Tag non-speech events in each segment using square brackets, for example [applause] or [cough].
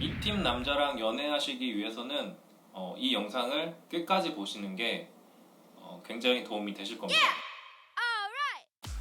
이 팀 남자랑 연애하시기 위해서는 어, 이 영상을 끝까지 보시는 게 어, 굉장히 도움이 되실 겁니다.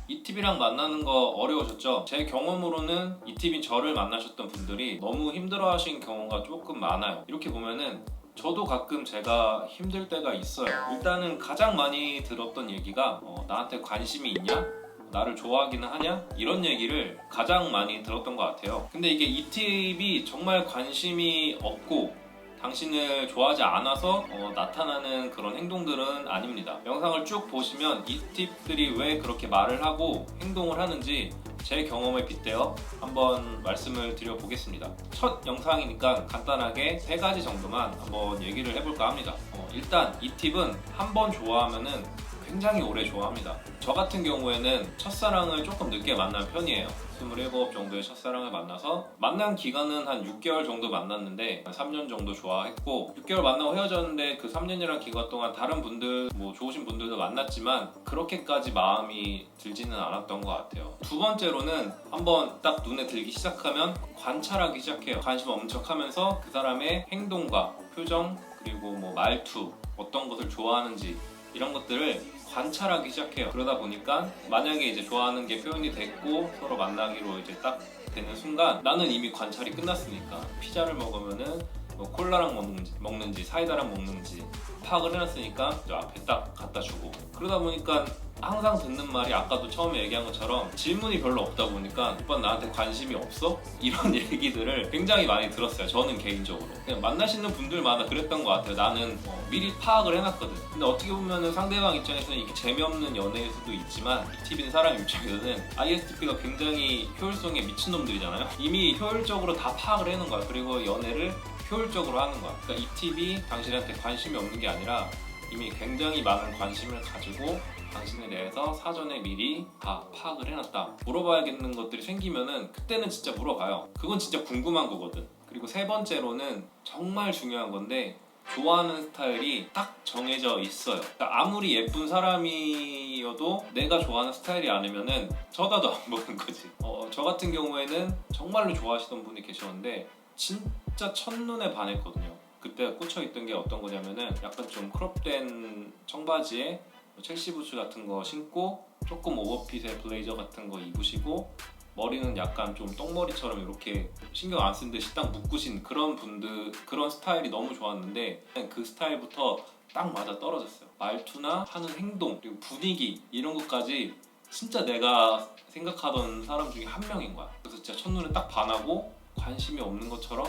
이 팁이랑 만나는 거 어려우셨죠? 제 경험으로는 이 팁인 저를 만나셨던 분들이 너무 힘들어 하신 경우가 조금 많아요. 이렇게 보면은 저도 가끔 제가 힘들 때가 있어요. 일단은 가장 많이 들었던 얘기가 어, 나한테 관심이 있냐? 나를 좋아하기는 하냐? 이런 얘기를 가장 많이 들었던 것 같아요. 근데 이게 이 팁이 정말 관심이 없고 당신을 좋아하지 않아서 어, 나타나는 그런 행동들은 아닙니다. 영상을 쭉 보시면 이 팁들이 왜 그렇게 말을 하고 행동을 하는지 제 경험에 빗대어 한번 말씀을 드려보겠습니다. 첫 영상이니까 간단하게 세 가지 정도만 한번 얘기를 해볼까 합니다. 어, 일단 이 팁은 한번 좋아하면은 굉장히 오래 좋아합니다. 저 같은 경우에는 첫사랑을 조금 늦게 만난 편이에요. 27 정도의 첫사랑을 만나서 만난 기간은 한 6개월 정도 만났는데 한 3년 정도 좋아했고 6개월 만나고 헤어졌는데 그 3년이란 기간 동안 다른 분들 뭐 좋으신 분들도 만났지만 그렇게까지 마음이 들지는 않았던 것 같아요. 두 번째로는 한번 딱 눈에 들기 시작하면 관찰하기 시작해요. 관심 엄청 하면서 그 사람의 행동과 표정 그리고 뭐 말투 어떤 것을 좋아하는지 이런 것들을 관찰하기 시작해요. 그러다 보니까 만약에 이제 좋아하는 게 표현이 됐고 서로 만나기로 이제 딱 되는 순간 나는 이미 관찰이 끝났으니까 피자를 먹으면은 뭐 콜라랑 먹는지, 먹는지 사이다랑 먹는지 파악을 해놨으니까 저 앞에 딱 갖다 주고. 그러다 보니까 항상 듣는 말이 아까도 처음에 얘기한 것처럼 질문이 별로 없다 보니까 오빠 나한테 관심이 없어? 이런 [laughs] 얘기들을 굉장히 많이 들었어요 저는 개인적으로. 그냥 만나시는 분들마다 그랬던 것 같아요. 나는 어, 미리 파악을 해놨거든. 근데 어떻게 보면 상대방 입장에서는 이게 재미없는 연애일 수도 있지만 이 팁인 사람 입장에서는 ISTP가 굉장히 효율성에 미친놈들이잖아요. 이미 효율적으로 다 파악을 해놓은 거야. 그리고 연애를 효율적으로 하는 거야 그러니까 이 팁이 당신한테 관심이 없는 게 아니라 이미 굉장히 많은 관심을 가지고 당신에 대해서 사전에 미리 다 파악을 해놨다. 물어봐야겠는 것들이 생기면은 그때는 진짜 물어봐요. 그건 진짜 궁금한 거거든. 그리고 세 번째로는 정말 중요한 건데 좋아하는 스타일이 딱 정해져 있어요. 그러니까 아무리 예쁜 사람이어도 내가 좋아하는 스타일이 아니면은 쳐다도 안 [laughs] 보는 거지. 어, 저 같은 경우에는 정말로 좋아하시던 분이 계셨는데 진 짜 첫눈에 반했거든요. 그때 꽂혀 있던 게 어떤 거냐면은 약간 좀 크롭된 청바지에 뭐 첼시 부츠 같은 거 신고 조금 오버핏의 블레이저 같은 거 입으시고 머리는 약간 좀 똥머리처럼 이렇게 신경 안 쓴 듯이 딱 묶으신 그런 분들 그런 스타일이 너무 좋았는데 그 스타일부터 딱 맞아 떨어졌어요 말투나 하는 행동 그리고 분위기 이런 것까지 진짜 내가 생각하던 사람 중에 한 명인 거야 그래서 진짜 첫눈에 딱 반하고 관심이 없는 것처럼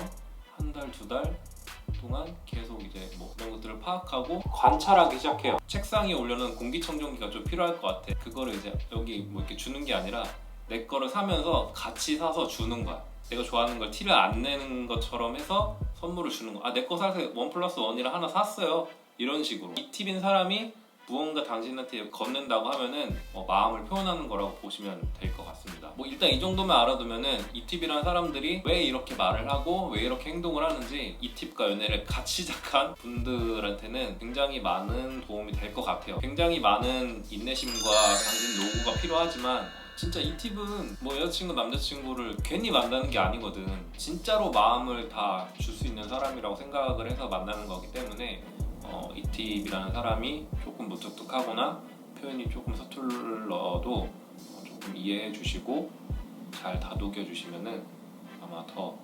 한 달 두 달 동안 계속 이제 뭐 이런 것들을 파악하고 관찰하기 시작해요. 책상에 올려놓은 공기청정기가 좀 필요할 것 같아. 그거를 이제 여기 뭐 이렇게 주는 게 아니라 내 거를 사면서 같이 사서 주는 거야. 내가 좋아하는 걸 티를 안 내는 것처럼 해서 선물을 주는 거야. 아, 내 거 사서 원 플러스 원이라 하나 샀어요. 이런 식으로. 이 팁인 사람이 무언가 당신한테 건넨다고 하면은 어, 마음을 표현하는 거라고 보시면 될 것 같 습니다. 뭐 일단 이 정도만 알아두면은 이 팁이라는 사람들이 왜 이렇게 말을 하고 왜 이렇게 행동을 하는지 이 팁과 연애를 같이 시작한 분들한테는 굉장히 많은 도움이 될 것 같아요. 굉장히 많은 인내심과 당진 노고가 필요하지만 진짜 이 팁은 뭐 여자친구 남자친구를 괜히 만나는 게 아니거든 진짜로 마음을 다 줄 수 있는 사람이라고 생각을 해서 만나는 거기 때문에 어, 이 팁이라는 사람이 조금 무뚝뚝하거나 표현이 조금 서툴러도 어, 조금 이해해 주시고 잘 다독여 주시면은 아마 더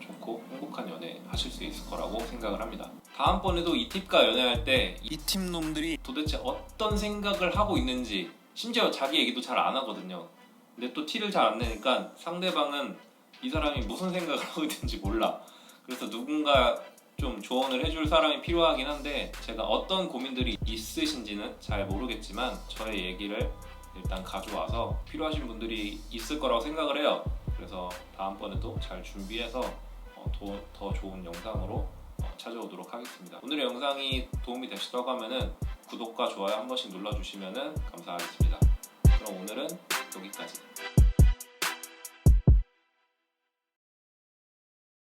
좋고 행복한 연애 하실 수 있을 거라고 생각을 합니다. 다음번에도 이 팁과 연애할 때 이 팁 놈들이 도대체 어떤 생각을 하고 있는지 심지어 자기 얘기도 잘 안 하거든요. 근데 또 티를 잘 안 내니까 상대방은 이 사람이 무슨 생각을 하고 있는지 몰라. 그래서 누군가 좀 조언을 해줄 사람이 필요하긴 한데 제가 어떤 고민들이 있으신지는 잘 모르겠지만 저의 얘기를 일단 가져와서 필요하신 분들이 있을 거라고 생각을 해요. 그래서 다음번에도 잘 준비해서 어, 더, 더 좋은 영상으로 어, 찾아오도록 하겠습니다. 오늘의 영상이 도움이 되시다고 하면은 구독과 좋아요 한 번씩 눌러주시면은 감사하겠습니다. 그럼 오늘은 여기까지.